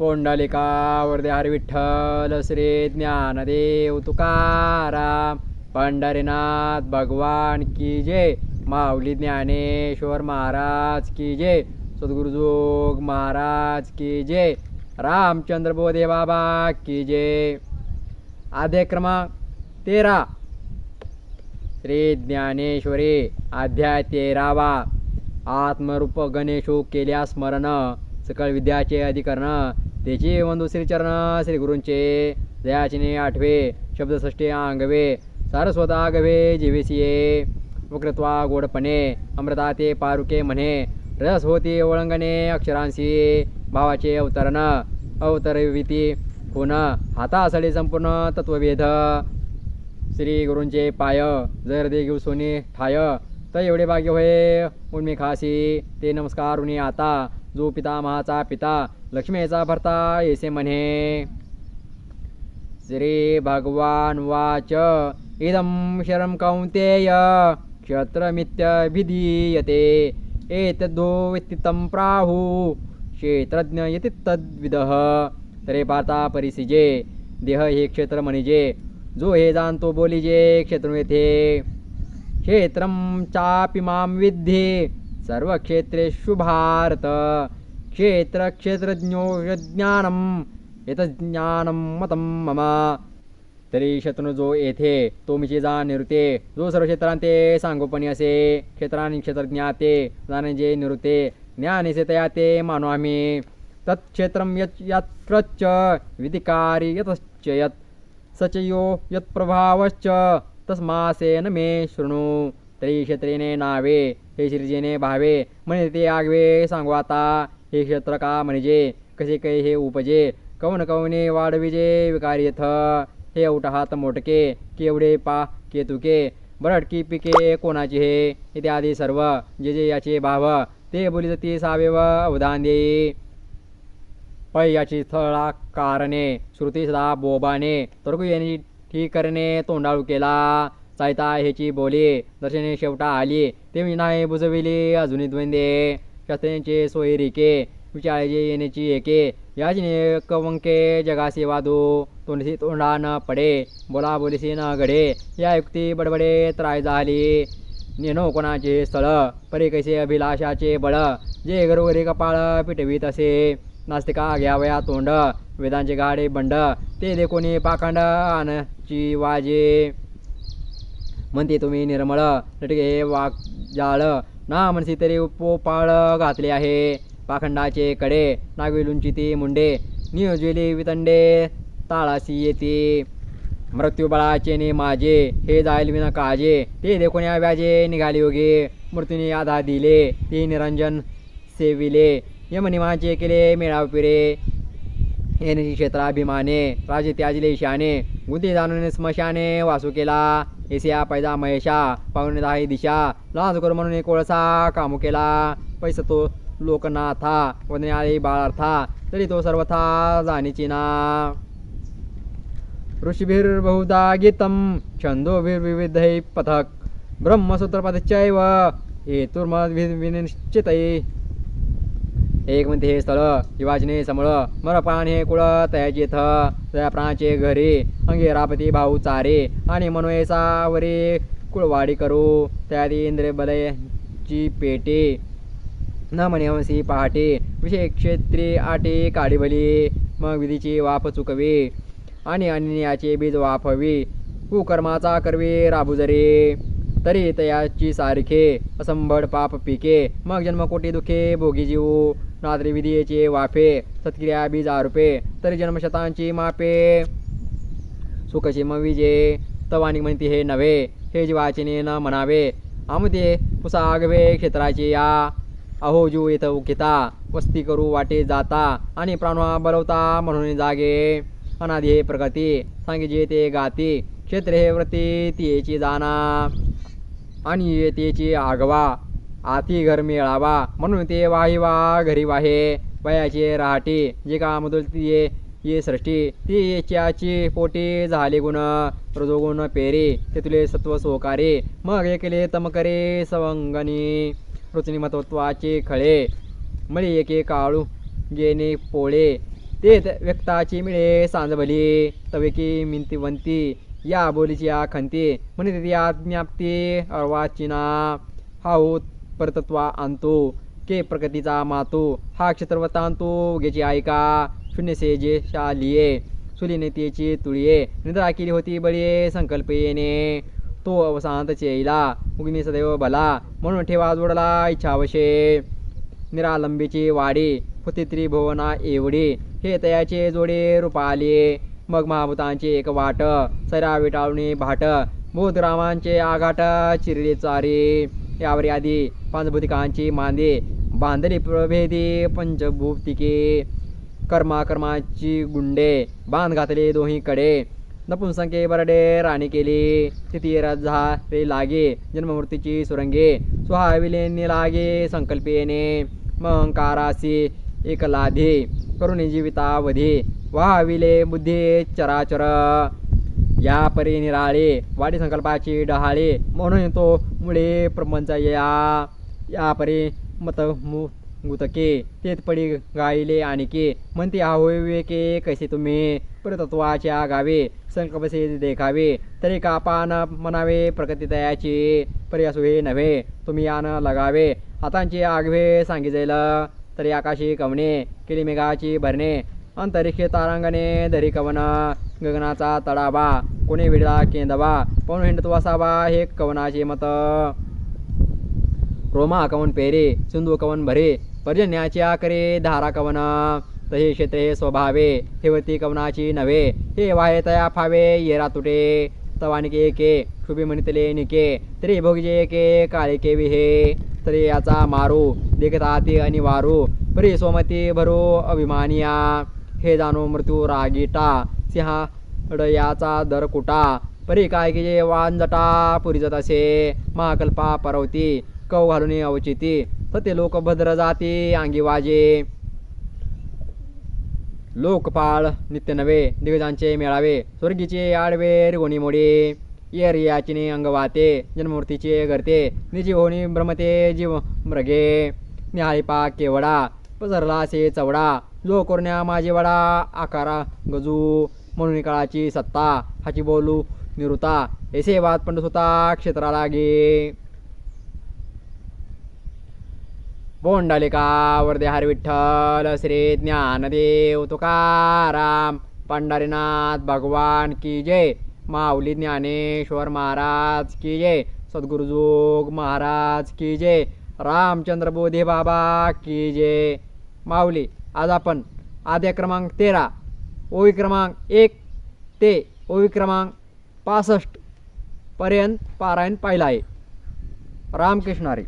पोंडलिका वरदे हर विठ्ठल श्री ज्ञानदेव तुकाराम पंढरीनाथ भगवान की जय माऊली ज्ञानेश्वर महाराज की जय सद्गुरुजोग महाराज की जय रामचंद्र बोधे बाबा की जय. अध्याय क्रमांक तेरा. श्री ज्ञानेश्वरी अध्याय तेरावा. आत्मरूप गणेशो केल्या स्मरण सकळ विद्याचे अधिकरण त्याचे वंदू श्रीचरण श्री गुरूंचे दयाचिने आठवे शब्दसृष्टी आंगवे सारस्वत आगवे जीवेसिये वक्रत्वा गोडपणे अमृता ते पारुके म्हणे रस होती ओळंगणे अक्षरांशी भावाचे अवतरण अवतरविती पुन हातासळे संपूर्ण तत्वभेद. श्री गुरूंचे पाय जर दे घेऊ सोने ठाय तर एवढे भाग्य होय उन्मी खासी ते नमस्कार उनी आता जो पिता महाचा पिता लक्ष्मीचा भरता येसे म्हणे. श्री भगवान वाच. इदं शरम कौन्तेय क्षेत्रमित्यभिधीयते. एतद्दो वित्तितं प्राहु क्षेत्रज्ञ यति तद्विदः. तरे पाता परिसिजे देह हे क्षेत्र म्हणजे जो हे जाणतो बोलिजे क्षेत्र येथे. क्षेत्रं चापि मां सर्व सर्वक्षेत्रेषु भारत. क्षेत्रक्षेत्रज्ञो क्षेत्रज्ञो ज्ञानम् एतज्ज्ञानं मतं मम। तरी शत्रू जो येथे तो मिचे जा निवृत्ते जो सर्व क्षेत्रांते सांगोपणी असे क्षेत्रांनी क्षेत्रज्ञाते जाणे जे निवृत्ते ज्ञानेसे तया ते मानो आम्ही तत्क्षेत्र यत् विधिकारी यतश्च यत् सचयो यत्प्रभावश्च तस्मासेन मे शृणु। तरी क्षेत्रेने नावे हे श्रीजेने भावे म्हणे ते आगवे सांगू आता हे क्षेत्र का म्हणजे कसे कै हे उपजे? कवन कवने वाढविजे विकारी यथ? हे उठहात मोटके केवढे पा केतुके? बरटकी पिके कोणाची हे? इत्यादी सर्व जे जे याचे भाव ते बोलित सावे सावेव अवधान देई. पै याची स्थळा कारणे श्रुती सदा बोबाने तर्कु यांनी ठीक करणे तोंडाळू केला. चायता ह्याची बोली दर्शने शेवटा आली ते नाही बुजविली अजूनही द्वंदे. शास्त्रेंचे सोयरिके विचारायचे येण्याची एके याचने कवंके जगासी वादू तोंडसी तोंडा न पडे बोला बोलीसी न घडे या युक्ती बडबडे त्राय झाली. नेनो कोणाचे स्थळ परी कैसे अभिलाषाचे बळ जे घरोघरी कपाळ पिटवीत असे नास्तिका घ्यावया तोंड वेदांचे गाडे बंड ते देखोनी पाखंड आनची वाजे. म्हणते तुम्ही निर्मळ लटके वाक जाळ ना म्हणसी तरी पोपाळ घातले आहे. पाखंडाचे कडे नागविलूंची ती मुंडे. नियोजलेली वितंडे ताळासी येते. मृत्यूबळाचे ने माझे हे जाईल विना काजे. ते देखून या व्याजे निघाले योगे मृत्यूने आधा दिले ते निरंजन सेविले. यमनिमाचे केले मेळावपिरे पिरे क्षेत्राभिमाने राजे त्याजले शाने. गुंती जाणून स्मशाने वासू केला. एसिया पैदा महेशा पाहुणे दाही दिशा लाज करू म्हणून एक कोळसा कामू केला पैसा तो लोकनाथा वदने आले बाळार्था तरी तो सर्वथा जाणीची ना. ऋषिभिर्बहुधा गीतम छन्दोभिर्विविधैः पथक ब्रह्मसूत्रपदश्चैव हेतुर्मद्विनिश्चितै एक म्हणते हे स्थळ शिवाजीने समळ मर हे कुळ तयाचे थ प्राचे घरे अंगेरापती अंगे रापती भाऊ चारे आणि मनोयसावरे कुळवाडी करू. त्याआधी इंद्र बलयची पेटे न हंसी पहाटे विषय क्षेत्री आटे काढी मग विधीची वाफ चुकवे आणि अन्याचे बीज वाफवी. कुकर्माचा करवे राबुजरे तरी तयाची सारखे असंभड पाप पिके मग जन्मकोटी दुखे भोगी जीव. नाद्रिविधीचे वाफे सत्क्रिया बीज आरोपे तरी जन्मशतांची मापे. सुखचे मग विजे तवानी म्हणते हे नव्हे हे जीवाचे न म्हणावे. आमते पुसागवे क्षेत्राचे या. अहो जू येथ उखिता वस्ती करू वाटे जाता आणि प्राणवा बलवता म्हणून जागे. अनादी हे प्रगती सांगिजे ते गाती क्षेत्र हे व्रती तियेची जाना. आणि येतेची आगवा आती घर मिळावा म्हणून ते वाहिवा घरी वाहे. वयाचे राहटी जे का मधुल ये ये सृष्टी. ती येच्याची पोटी झाले गुण रजोगुण पेरे. ते तुले सत्व सोकारे. मग एकले तमकरे सवंगनी. रुचनी महत्त्वाचे खळे. मळी एके काळू गेने पोळे. ते व्यक्ताची मिळे सांजभली तवेकी मिंतीवंती. या बोलीची या खंती म्हणे ती आज्ञाप्ती अर्वाचिना. हा होत परतत्वा आणतो के प्रकृतीचा मातो हा क्षेत्रवतांतो उगेची ऐका शून्यसे जे शालिये सुलिनेतेची तुळिये निद्रा केली होती बळी संकल्पेने तो अवसांत चेला उगमी सदैव भला म्हणून ठेवा जोडला इच्छावशे निरालंबीची वाडी होती त्रिभुवना एवढी हे तयाचे जोडे रुपाले मग महाभूतांचे एक वाट सरा विटाळून भाट बोधरामांचे आघाट चिरले चारी. यावर आधी पांचभूतिकांची मांदे बांधली प्रभेदी पंचभूतिके. कर्माकर्माची गुंडे बांध घातले दोहीकडे. नपुंसंके बरडे राणी केली. तिथे रे लागे जन्ममूर्तीची सुरंगे. सुहाविले लागे संकल्पेने. महंकारासी एकलाधे करुणी जीवितावधी. वाविले बुद्धी चराचर. या परी निराळे वाडी संकल्पाची डहाळे म्हणून तो मुळे प्रपंच या या परी मत मु गुतके तेत पडी गायले आणिके म्हणते हा होय विवेके कसे तुम्ही परतत्वाच्या गावे संकल्पसे देखावे तरी का पान म्हणावे प्रकृती दयाची पर्यासु हे नव्हे तुम्ही यान लगावे हातांचे आगवे सांगितलेल तरी आकाशी कवणे केली मेघाची भरणे अंतरिक्षे तारांगणे धरी कवन गगनाचा तडाबा कोणी विडला केंदवा पण हिंडतो असावा हे कवनाचे मत. रोमा कवन पेरे सिंधू कवन भरे पर्जन्याची आकरे धारा कवन. तहे क्षेत्रे स्वभावे ठेवती कवनाची नव्हे हे वाहे तया फावे येरा तुटे. तवानिके एके शुभे म्हणितले निके तरी भोगजे के काळे विहे. तरी याचा मारू देखता ती अनिवारू परी सोमती भरू अभिमानिया. हे जाणो मृत्यू रागीटा सिंहाडयाचा दर कुटा। परी काय की जे वान जटा पुरी जात असे महाकल्पा परवती कव घालून अवचिती। सते लोक भद्र जाती अंगी वाजे। लोकपाळ नित्य नवे दिग्गजांचे मेळावे। स्वर्गीचे आडवे रिगोणी मोडी। येर याचिने अंगवाते जन्ममूर्तीचे गरते। निजी होणी भ्रमते जीव मृगे। निहाळीपा केवडा पसरला असे चवडा। जो कोरण्या माझे वडा आकारा गजू। म्हणून काळाची सत्ता हाची बोलू निरुता ऐसे वाद पंडित होता क्षेत्राला गे बोंडालिका वरदे हर विठ्ठल श्री ज्ञानदेव तुकाराम पंढरीनाथ भगवान की जय. माऊली ज्ञानेश्वर महाराज की जय. सद्गुरुजोग महाराज की जय. रामचंद्र बोधे बाबा की जय. माऊली आज आपण आद्या क्रमांक तेरा ओवी क्रमांक एक ते ओवी क्रमांक पासष्ट पर्यंत पारायण पाहिला आहे. रामकृष्णारी